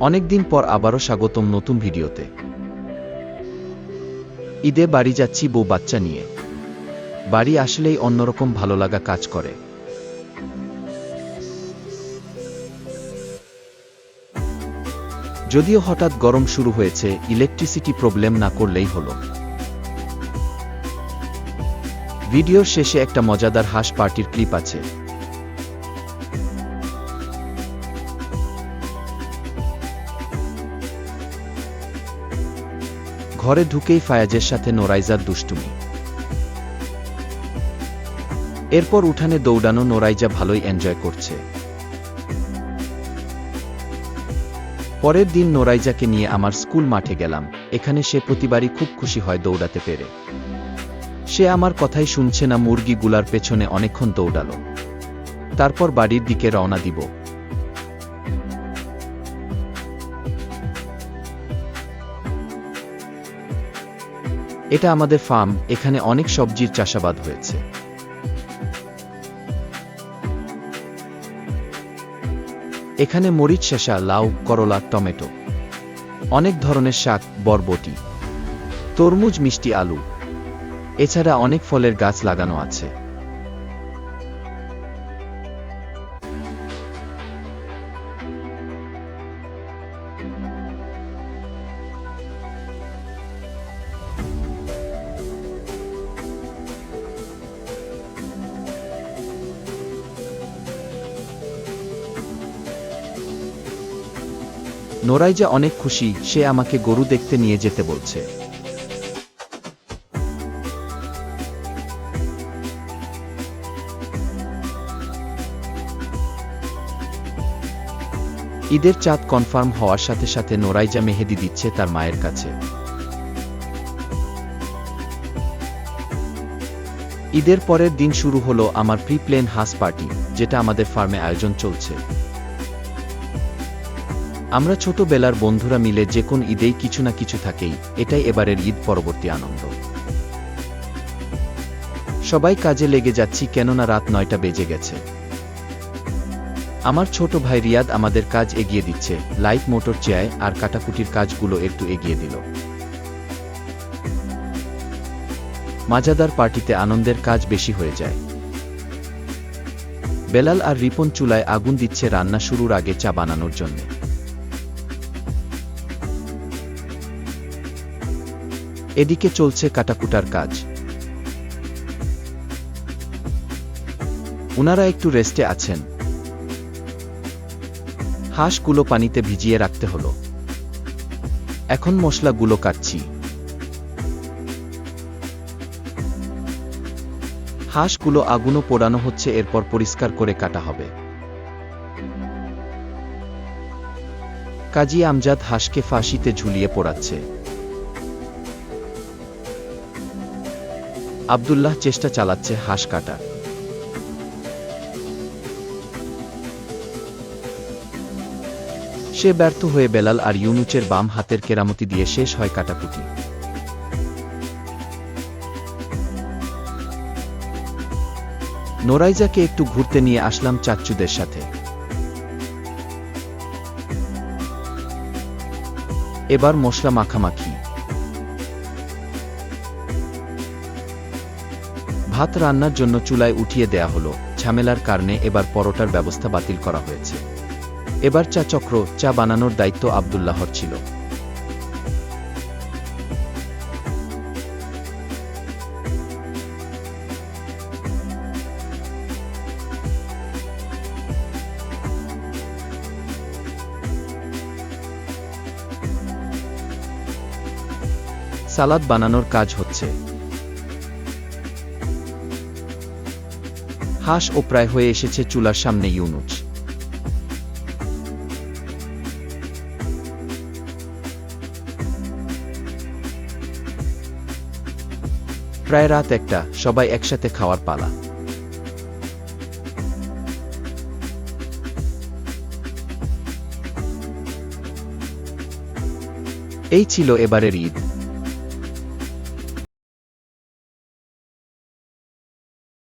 অনেকদিন পর আবারও স্বাগতম নতুন ভিডিওতে। ঈদে বাড়ি যাচ্ছি বউ বাচ্চা নিয়ে। বাড়ি আসলেই অন্যরকম ভালো লাগা কাজ করে। যদিও হঠাৎ গরম শুরু হয়েছে, ইলেকট্রিসিটি প্রবলেম না করলেই হলো। ভিডিওর শেষে একটা মজাদার হাঁস পার্টির ক্লিপ আছে। ঘরে ঢুকেই ফায়াজের সাথে নোরাইজার দুষ্টুমি। এরপর উঠানে দৌড়ানো নোরাইজা ভালোই এনজয় করছে। পরের দিন নোরাইজাকে নিয়ে আমার স্কুল মাঠে গেলাম, এখানে সে প্রতিবারই খুব খুশি হয় দৌড়াতে পেরে। সে আমার কথাই শুনছে না মুরগিগুলার পেছনে অনেকক্ষণ দৌড়ালো। তারপর বাড়ির দিকে রওনা দিব। এটা আমাদের ফার্ম, এখানে অনেক সবজির চাষাবাদ হয়েছে। এখানে মরিচ শেষা লাউ, করলা, টমেটো, অনেক ধরনের শাক, বরবটি, তরমুজ, মিষ্টি, আলু, এছাড়া অনেক ফলের গাছ লাগানো আছে। নোরাইজা অনেক খুশি, সে আমাকে গরু দেখতে নিয়ে যেতে বলছে। ঈদের চাঁদ কনফার্ম হওয়ার সাথে সাথে নোরাইজা মেহেদি দিচ্ছে তার মায়ের কাছে। ঈদের পরের দিন শুরু হলো আমার প্রি প্লেন হাস পার্টি, যেটা আমাদের ফার্মে আয়োজন চলছে। আমরা ছোটবেলার বন্ধুরা মিলে যে কোন ঈদেই কিছু না কিছু থাকেই, এটাই এবারের ঈদ পরবর্তী আনন্দ। সবাই কাজে লেগে যাচ্ছি কেননা রাত নয়টা বেজে গেছে। আমার ছোট ভাই রিয়াদ আমাদের কাজ এগিয়ে দিচ্ছে, লাইট মোটর চেয়ায় আর কাটাকুটির কাজগুলো একটু এগিয়ে দিল। মাজাদার পার্টিতে আনন্দের কাজ বেশি হয়ে যায়। বেলাল আর রিপন চুলায় আগুন দিচ্ছে রান্না শুরুর আগে চা বানানোর জন্য। এদিকে চলছে কাটাকুটার কাজ। উনারা একটু রেস্টে আছেন। হাঁসগুলো পানিতে ভিজিয়ে রাখতে হলো। এখন মশলাগুলো কাটছি। হাঁসগুলো আগুনও পোড়ানো হচ্ছে, এরপর পরিষ্কার করে কাটা হবে। কাজী আমজাদ হাঁসকে ফাঁসিতে ঝুলিয়ে পোড়াচ্ছে। আবদুল্লাহ চেষ্টা চালাচ্ছে হাঁস কাটার। সে ব্যর্থ হয়ে বেলাল আর ইউনুচের বাম হাতের কেরামতি দিয়ে শেষ হয় কাটাকুটি। নোরাইজাকে একটু ঘুরতে নিয়ে আসলাম চাচ্চুদের সাথে। এবার মশলা মাখামাখি। ভাত রান্নার জন্য চুলায় উঠিয়ে দেয়া হলো। ঝামেলার কারণে এবার পরোটার ব্যবস্থা বাতিল করা হয়েছে। এবার চা চক্র, চা বানানোর দায়িত্ব আবদুল্লাহর ছিল। সালাদ বানানোর কাজ হচ্ছে। হাঁস ও প্রায় হয়ে এসেছে চুলার সামনে ইউনুচ প্রায় রাত একটা, সবাই একসাথে খাওয়ার পালা। এই ছিল এবারের ঈদ।